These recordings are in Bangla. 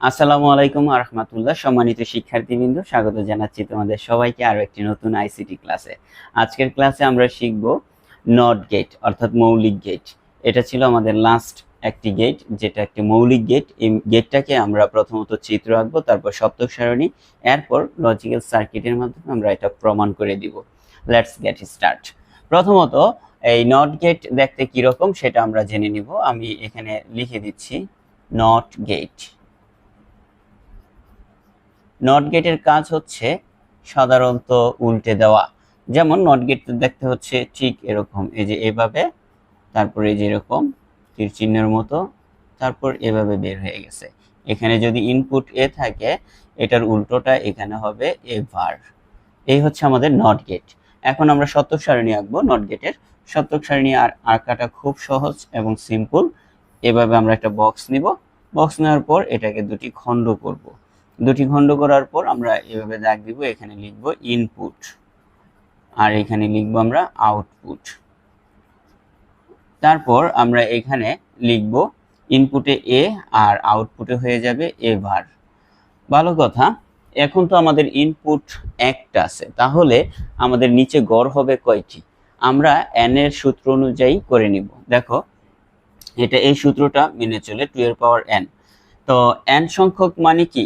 আসসালামু আলাইকুম আহমতুল্লাহ সম্মানিত শিক্ষার্থীবৃন্দ, স্বাগত জানাচ্ছি তোমাদের সবাইকে আরও একটি নতুন আইসিটি ক্লাসে আজকের ক্লাসে আমরা শিখব নট গেট অর্থাৎ মৌলিক গেট এটা ছিল আমাদের লাস্ট একটি গেট যেটা একটি মৌলিক গেট এই গেটটাকে আমরা প্রথমত চিত্র আঁকবো, তারপর সপ্তক সারণী, এরপর লজিক্যাল সার্কিটের মাধ্যমে আমরা এটা প্রমাণ করে দিব। লেটস গেট স্টার্ট প্রথমত, এই নট গেট দেখতে কীরকম সেটা আমরা জেনে নিব। আমি এখানে লিখে দিচ্ছি নট গেট নট গেটের কাজ হচ্ছে সাধারণত উল্টে দেওয়া। যেমন নট গেট দেখতে হচ্ছে ঠিক এরকম, এই যে এভাবে, তারপরে যে এরকম, তীর চিহ্নের মতো, তারপর এভাবে বের হয়ে গেছে। এখানে যদি ইনপুট এ থাকে, এটার উল্টোটা এখানে হবে এ ভার এই হচ্ছে আমাদের নট গেট। এখন আমরা শতক সারণী আঁকবো, নট গেটের। শতক সারণী আর আঁকাটা খুব সহজ এবং সিম্পল এভাবে আমরা একটা বক্স নিব। বক্স নেওয়ার পর এটাকে দুটি খণ্ড করব। দুটি খণ্ড করার পর আমরা এভাবে দাগ দিব, এখানে লিখব ইনপুট আর এখানে লিখব আমরা আউটপুট তারপর আমরা এখানে লিখব ইনপুটে এ আর আউটপুটে হয়ে যাবে এ ভার ভালো কথা, এখন তো আমাদের ইনপুট একটা আছে, তাহলে আমাদের নিচে গড় হবে কয়টি? আমরা এন এর সূত্র অনুযায়ী করে নিব। দেখো, এটা এই সূত্রটা মেনে চলে টু এর পাওয়ার এন তো এন সংখ্যক মানে কি?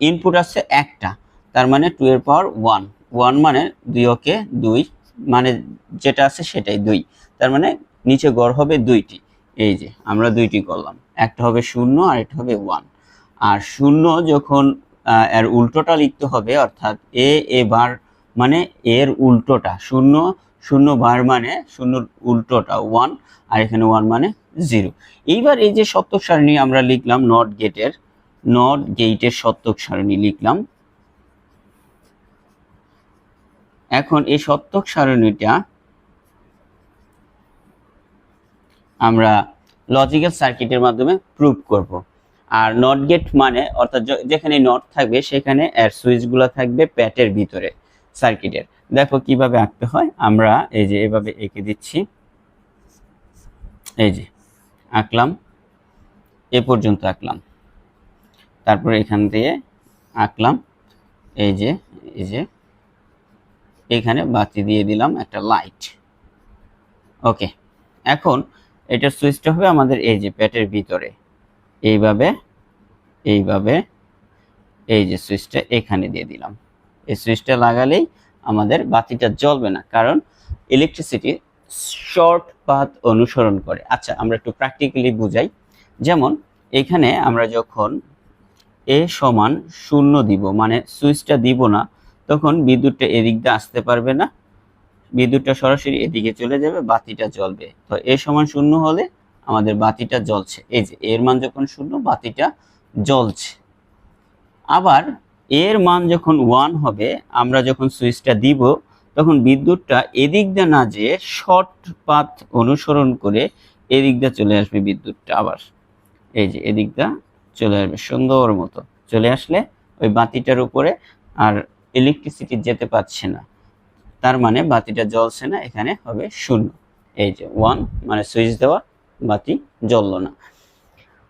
ইনপুট আছে একটা, তার মানে টু এর পাওয়ার ওয়ান ওয়ান মানে দুই ওকে দুই মানে যেটা আছে সেটাই দুই। তার মানে নিচে গড় হবে দুইটি। এই যে, আমরা দুইটি করলাম। একটা হবে শূন্য আর একটা হবে ওয়ান আর শূন্য যখন এর উল্টোটা লিখতে হবে, অর্থাৎ এ এ বার মানে এর উল্টোটা। শূন্য শূন্য বার মানে শূন্যর উল্টোটা ওয়ান আর এখানে ওয়ান মানে জিরো এইবার এই যে সপ্তক সারণী আমরা লিখলাম নট গেটের নট গেটের সত্যক সারণী লিখলাম। এখন এই সত্যক সারণীটা আমরা লজিক্যাল সার্কিটের মাধ্যমে প্রুভ করব। আর নট গেট মানে অর্থাৎ যেখানে নট থাকবে, সেখানে এর সুইচগুলো থাকবে প্যাটের ভিতরে সার্কিটের দেখো কীভাবে আঁকতে হয়, আমরা এই যে এভাবে এঁকে দিচ্ছি। এই যে, আঁকলাম, এ পর্যন্ত আঁকলাম। তারপরে এখান দিয়ে আঁকলাম। এই যে এই যে, এখানে বাতি দিয়ে দিলাম একটা লাইট ওকে এখন এটার সুইচটা হবে আমাদের এই যে প্যাটের ভিতরে। এইভাবে এইভাবে এই যে সুইচটা এখানে দিয়ে দিলাম। এই সুইচটা লাগালেই আমাদের বাতিটা জ্বলবে না, কারণ ইলেকট্রিসিটি শর্ট পাথ অনুসরণ করে। আচ্ছা আমরা একটু প্র্যাকটিক্যালি বুঝাই। যেমন, এখানে আমরা যখন এ সমান শূন্য দিব মানে সুইচটা দিব না, তখন বিদ্যুৎটা এদিক দিয়ে আসতে পারবে না, বিদ্যুৎটা সরাসরি এদিকে চলে যাবে, বাতিটা জ্বলবে। তো এ সমান শূন্য হলে আমাদের বাতিটা জ্বলছে। এই যে, এর মান যখন শূন্য, বাতিটা জ্বলছে। আবার এর মান যখন ওয়ান হবে, আমরা যখন সুইচটা দিব, তখন বিদ্যুৎটা এদিক দিয়ে না যেয়ে শর্ট পাথ অনুসরণ করে এদিক দিয়ে চলে আসবে বিদ্যুৎটা আবার। এই যে, এদিক দিয়ে চলে আসবে, সুন্দর মতো চলে আসলে ওই বাতিটার উপরে আর ইলেকট্রিসিটি যেতে পারছে না। তার মানে বাতিটা জ্বলছে না, এখানে হবে শূন্য। এই যে ওয়ান মানে সুইচ দেওয়া, বাতি জ্বললো না।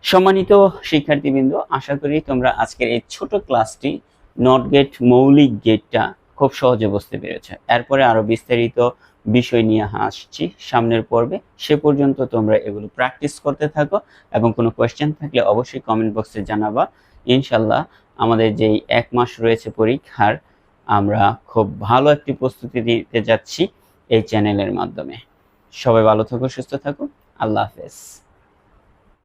সম্মানিত শিক্ষার্থীবৃন্দ, আশা করি তোমরা আজকের এই ছোট ক্লাসটি নট গেট মৌলিক গেটটা খুব সহজে বুঝতে পেরেছে। এরপরে আরও বিস্তারিত বিষয় নিয়ে আসছি সামনের পর্বে। সে পর্যন্ত তোমরা এগুলো প্র্যাকটিস করতে থাকো এবং কোনো কোয়েশ্চেন থাকলে অবশ্যই কমেন্ট বক্সে জানাবা। ইনশাল্লাহ আমাদের যেই এক মাস রয়েছে পরীক্ষার, আমরা খুব ভালো একটি প্রস্তুতি দিতে যাচ্ছি এই চ্যানেলের মাধ্যমে। সবাই ভালো থাকো, সুস্থ থাকো। আল্লাহ হাফেজ।